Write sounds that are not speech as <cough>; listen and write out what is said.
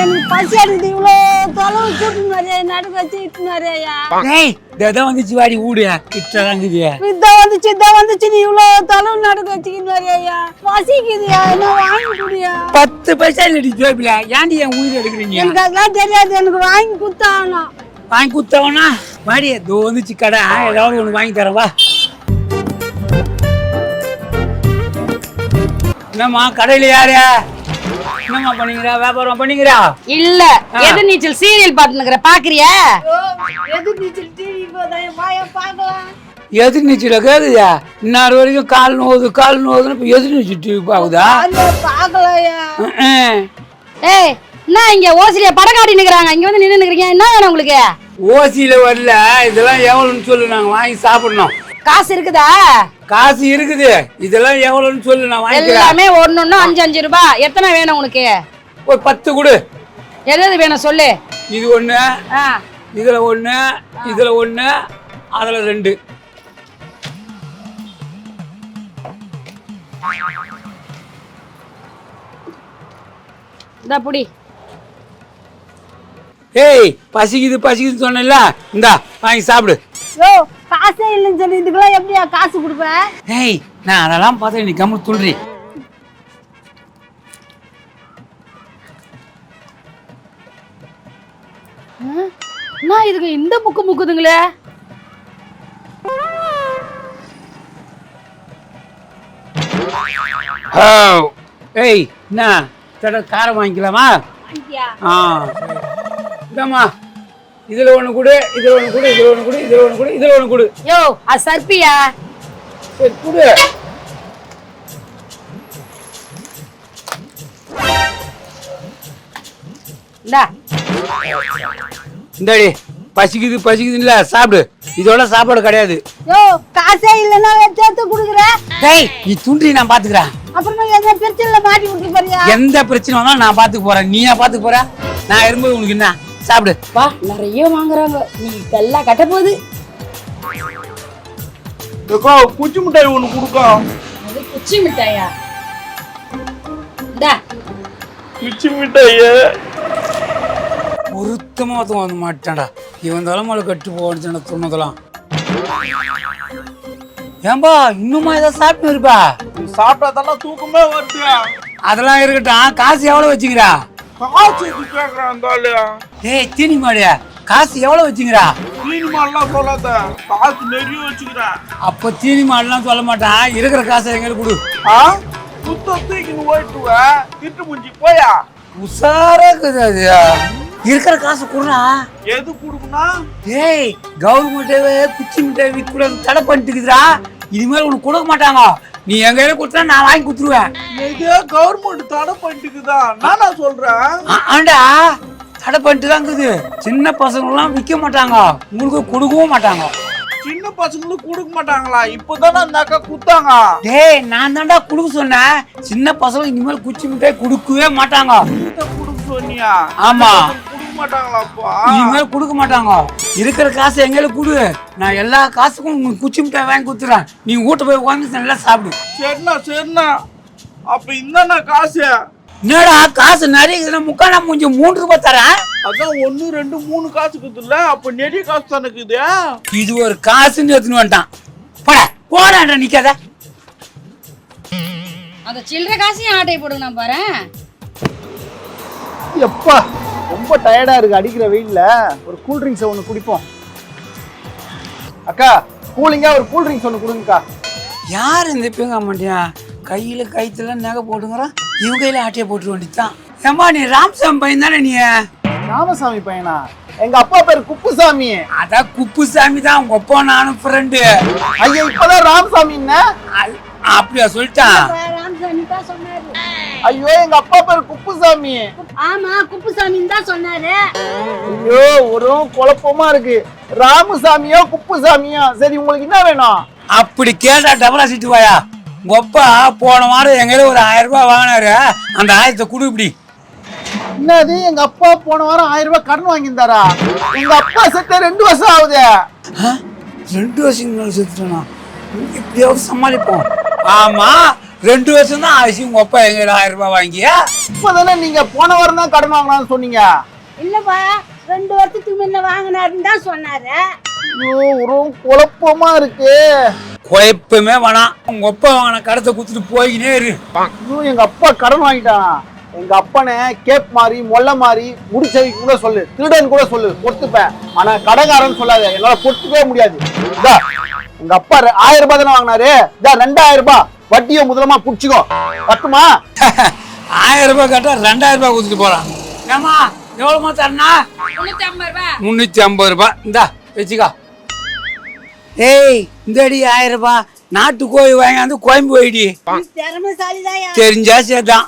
எனக்கு பசி எடுக்குது இவ்வளோ தொலைவு கூட்டின்னு வரையா நடுக்க வச்சு இட்டுன்னு வரையா இதான் வந்துச்சு வாடி ஊடு. கிட்டதாங்குது இதோ வந்துச்சு இதோ வந்துச்சு. நீ இவ்வளோ தொலைவு நடுக்க வச்சுக்கின்னு வரையா பசிக்குதுயா? என்ன வாங்கி குடியா பத்து பைசா இல்லடி ஜோபில. ஏன்டி என் உயிர் எடுக்கிறீங்க? எனக்கு அதெல்லாம் தெரியாது. எனக்கு வாங்கி குத்தாகணும் வாங்கி குத்தவனா? வாடி இதோ வந்துச்சு கடை. ஏதாவது ஒன்று வாங்கி தரேன் வா என்னம்மா கடையில் யாரு? என்னம்மா பண்ணிக்கிறா? வியாபாரம் பண்ணிக்கிறா? இல்ல. எது நீச்சல்? சீரியல் பாத்துனுக்குற பாக்குறியா? எது நீச்சல்? டிவி போதான் வாயா பார்க்கலாம். எதிர் நீச்சல கேக்குதா இன்னார் வரைக்கும் கால் நோவுது கால் நோவுதுன்னு இப்போ எதிர் நீச்சல் டிவி பாக்குதா? ஏய் என்ன இங்க ஓசிலிய படம் காட்டி நிக்கிறாங்க. இங்க வந்து நின்னு நிக்கிறீங்க என்ன வேணும் உங்களுக்கு? ஓசியில வரல. இதெல்லாம் எவ்வளோன்னு சொல்லு. நாங்கள் வாங்கி சாப்பிடணும். காசு இருக்குதா? காசு இருக்குது. இதெல்லாம் எவ்வளோன்னு சொல்லு நான் வாங்கிக்கிறேன். எல்லாமே ஒண்ணு அஞ்சு அஞ்சு ரூபாய் எத்தனை வேணும் உனக்கு? ஒரு பத்து கொடு. எது எது வேணும் சொல்லு. இது ஒன்று ஆ. இதில் ஒன்று இதில் ஒன்று அதில் ரெண்டு. இந்த புடி. ஏய் பசிக்குது பசிக்குதுன்னு சொன்னேன்ல. இந்தா வாங்கி சாப்பிடு. யோ காசே இல்லைன்னு சொல்லி இதுக்கெல்லாம் எப்படியா காசு கொடுப்பேன் ஏய் நான் அதெல்லாம் பார்த்தேன் நீ கம்மு துன்றி என்ன இதுக்கு இந்த முக்கு முக்குதுங்களே? ஓ ஏய் என்ன? தட காரம் வாங்கிக்கலாமா? ஆ இந்தாம்மா. இதில் ஒன்று கொடு இதில் ஒன்று கொடு இதில் ஒன்று கொடு இதில் ஒன்று கொடு இதில் ஒன்று கொடு. யோ அது சர்ப்பியா சரி கொடு. இந்தா. இந்தாடி பசிக்குது பசிக்குதுல்ல சாப்பிடு. இதோட சாப்பாடு கிடையாது. யோ காசே இல்லைன்னா சேர்த்து கொடுக்குறேன் டேய் நீ துன்றி நான் பாத்துக்கிறேன் அப்புறமா எந்த பிரச்சனையில மாட்டி விட்டு போறியா? எந்த பிரச்சனை வந்தாலும் நான் பாத்துக்க போறேன். நீயா பாத்துக்க போற? நான் இருக்கும்போது உனக்கு என்ன? சாப்பிடு. வா நிறைய வாங்குறாங்க. நீ கல்லா கட்ட போகுது ஏக்கா குச்சி மிட்டாய் ஒன்று கொடுக்கா. அது குச்சி மிட்டாயா? இந்தா. குச்சி மிட்டாய். ஒருத்தமா ஒருத்தன் வந்து மாட்டான்டா. இவன் தலைமையில கட்டு போன்னு சொன்னதெல்லாம் ஏன்பா இன்னுமா ஏதாவது சாப்பிட்டு இருப்பா? சாப்பிட்டா தானே தூக்கமே வருது அதெல்லாம் இருக்கட்டும். காசு எவ்வளவு வச்சுக்கிறா? காசு அந்த ஆளு. ஏய் தீனி மாடியா காசு எவ்வளவு வச்சுக்கிறா? சினிமாலாம் சொல்லாத. காசு நிறைய வச்சுக்கிறேன் அப்ப தீனி மாடெல்லாம் சொல்ல மாட்டான் இருக்கிற காசை எங்களுக்கு கொடு? ஆ? சுத்த தூக்கின்னு ஓட்டுவ திட்டு முடிஞ்சு போயா? உஷாரா இருக்குது இருக்கிற காசு கொடுறா எது கொடுக்குனா டேய் கவர்மெண்ட்டே குச்சி மிட்டாய் விற்க கூடாது தடை பண்ணிட்டுக்குதுடா. இனிமேல் உனக்கு கொடுக்க மாட்டாங்க. நீ எங்க கையில கொடுத்தா நான் வாங்கி கொடுத்துருவேன். எதே கவர்மெண்ட் தடை பண்ணிட்டுக்குதா? நானா சொல்றேன் ஆ- ஆண்டா தடை பண்ணிட்டு தான் இருக்குது சின்ன பசங்களாம் விற்க மாட்டாங்க. உங்களுக்கு கொடுக்கவும் மாட்டாங்க. சின்ன பசங்களுக்கு கொடுக்க மாட்டாங்களா? இப்போதானே அந்த அக்கா குத்தாங்க டேய் நான் தான்டா கொடுக்க சொன்னேன். சின்ன பசங்க இனிமேல் குச்சி மிட்டாய் கொடுக்கவே மாட்டாங்க. கொடுக்க சொன்னியா? ஆமா. மாட்டாங்களாப்பா இனிமேல் கொடுக்க மாட்டாங்க இருக்கிற காசு எங்களை கொடு. நான் எல்லா காசுக்கும் உங்களுக்கு குச்சி மிட்டாய் வாங்கி கொடுத்துறேன். நீ வீட்டை போய் உட்காந்து நல்லா சாப்பிடு. சரிண்ணா சரிண்ணா. அப்ப இந்தாண்ணா காசு. என்னடா காசு நிறைய இருக்குதுன்னா முக்கானா மூஞ்சி மூன்று ரூபாய் தரேன்? அதான் ஒண்ணு ரெண்டு மூணு காசு இருக்குதுல்ல அப்ப நிறைய காசு தானே இருக்குது? இது ஒரு காசுன்னு எடுத்துன்னு வந்துட்டான். போட போடாண்டா நிக்காத. அந்த சில்லறை காசையும் ஆட்டை போடுங்க நான் பாரு எப்பா ரொம்ப டயர்டா இருக்கு. அடிக்கிற வெயில்ல ஒரு கூல் ட்ரிங்க்ஸ் ஒன்று குடிப்போம். அக்கா கூலிங்கா ஒரு கூல் ட்ரிங்க்ஸ் ஒன்று கொடுங்கக்கா. யார் இந்த பிங்க மாட்டியா கையில கைத்துல நகை போட்டுங்கிறான். இவங்க கையில ஆட்டிய போட்டு வேண்டியதுதான் ஏம்பா நீ ராம்சாமி பையன் தானே நீ? ராமசாமி பையனா? எங்க அப்பா பேர் குப்புசாமி. அதான் குப்புசாமி தான். உங்க அப்பா நானும் ஃப்ரெண்டு ஐயா இப்பதான் ராமசாமி என்ன? அப்படியா சொல்லிட்டான்? ராமசாமி தான் சொன்னாரு. ஐயோ எங்க அப்பா பேர் குப்புசாமி. ஆமா குப்புசாமின்னு தான் சொன்னாரு. ஐயோ ஒரு குழப்பமா இருக்கு. ராமசாமியோ குப்புசாமியோ? சரி உங்களுக்கு என்ன வேணும்? அப்படி கேட்டா டபுளா சீட்டு வாயா? உங்க அப்பா போன வாரம் எங்க ஒரு ஆயிரம் ரூபாய் வாங்கினாரு. அந்த ஆயிரத்தை கொடு இப்படி. என்னது எங்க அப்பா போன வாரம் ஆயிரம் ரூபாய் கடன் வாங்கியிருந்தாரா? எங்க அப்பா செத்த ரெண்டு வருஷம் ஆகுது? ரெண்டு வருஷம் முன்னாடி செத்துட்டானா? எப்படியாவது சமாளிப்போம். ஆமா ரெண்டு வருஷம் தான் ஆச்சு. உங்க அப்பா எங்க ஆயிரம் ரூபாய் வாங்கியா? இப்பதானே நீங்க போன வாரம் தான் கடன் வாங்கலாம்னு சொன்னீங்க. இல்லப்பா ரெண்டு வருஷத்துக்கு முன்ன வாங்கினாருன்னு தான் சொன்னாரு. ஐயோ, ஒரு குழப்பமா இருக்கு. குழப்பமே வேணாம். உங்க அப்பா வாங்கின கடத்தை கொடுத்துட்டு போய்கினே இரு. ஐயோ, எங்க அப்பா கடன் வாங்கிட்டான்? எங்க அப்பனை கேப் மாதிரி மொல்ல மாதிரி முடிச்சவி கூட சொல்லு. திருடன் கூட சொல்லு. பொறுத்துப்பேன். ஆனா கடைக்காரன் சொல்லாத. என்னால பொறுத்துக்கவே முடியாது. எங்க அப்பா ஆயிரம் ரூபாய் தானே வாங்கினாரு. ரெண்டாயிரம் ரூபாய். வட்டியை முதலமா புடிச்சுக்கோ. கட்டுமா <laughs> ஆயிரம் ரூபாய் கேட்டா ரெண்டாயிரம் ரூபாய் கொடுத்துட்டு போறான். ஏமா எவ்வளவுமா தரனா முன்னூத்தி ஐம்பது ரூபாய். இந்தா வச்சுக்கா. ஏய் இந்தடி ஆயிரம் ரூபாய். நாட்டு கோழி வாங்காந்து கோயம்பு போயிடி தெரிஞ்சா சேர்தான்